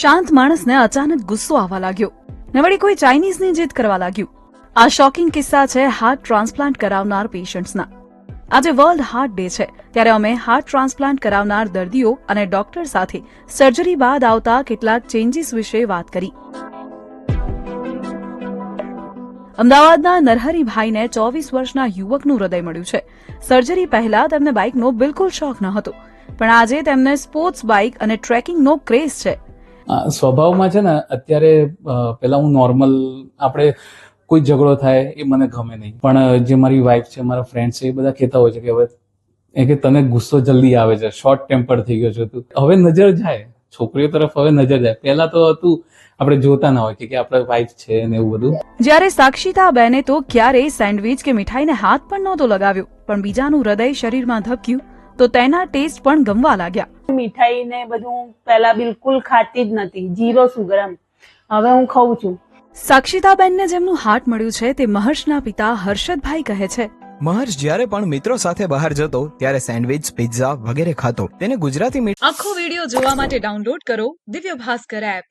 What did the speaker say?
શાંત માણસને અચાનક ગુસ્સો આવવા લાગ્યો. ને વળી કોઈ ચાઇનીઝની જીદ કરવા લાગ્યું. આ શોકિંગ કિસ્સા છે હાર્ટ ટ્રાન્સપ્લાન્ટ કરાવનાર પેશન્ટ્સના. આજે વર્લ્ડ હાર્ટ ડે છે, ત્યારે અમે હાર્ટ ટ્રાન્સપ્લાન્ટ કરાવનાર દર્દીઓ અને ડોક્ટર સાથે સર્જરી બાદ આવતા કેટલાક ચેન્જીસ વિશે વાત કરી. અમદાવાદના નરહરીભાઈને ચોવીસ વર્ષના યુવકનું હૃદય મળ્યું છે. સર્જરી પહેલા તેમને બાઇકનો બિલકુલ શોખ ન હતો પણ આજે તેમને સ્પોર્ટ્સ બાઇક અને ટ્રેકિંગનો ક્રેઝ છે. સ્વભાવમાં છે ને, અત્યારે પેલા હું નોર્મલ આપણે કોઈ ઝઘડો થાય એ મને ગમે નહીં. પણ જે મારી વાઈફ છે, મારા ફ્રેન્ડ છે, એ બધા કહેતા હોય છે કે હવે, એ કે તને ગુસ્સો જલ્દી આવે છે શોર્ટ ટેમ્પર થઈ ગયો છે તું. હવે નજર જાય. છોકરીઓ તરફ હવે નજર જાય. પહેલા તો હતું આપણે જોતા ના હોય કે કે આપણે વાઈફ છે ને એવું બધું. જ્યારે સાક્ષીતા બેને તો ક્યારેય સેન્ડવિચ કે મીઠાઈને હાથ પણ નહોતો લગાવ્યો, પણ બીજાનું હૃદય શરીરમાં ધબક્યું, તો તેના ટેસ્ટ પણ ગમવા લાગ્યા. મીઠાઈ ને બધું પહેલા બિલકુલ ખાતી જ નથી. જીરો સુગર એમ. હવે હું ખાઉં છું. સાક્ષિતાબેનને જેમનું હાર્ટ મળ્યું છે તે મહર્ષના પિતા હર્ષદભાઈ કહે છે. મહર્ષ જ્યારે પણ મિત્રો સાથે બહાર જતો ત્યારે સેન્ડવિચ પિઝા વગેરે ખાતો તેને ગુજરાતી આખો વિડિયો જોવા માટે ડાઉનલોડ કરો દિવ્ય ભાસ્કર એપ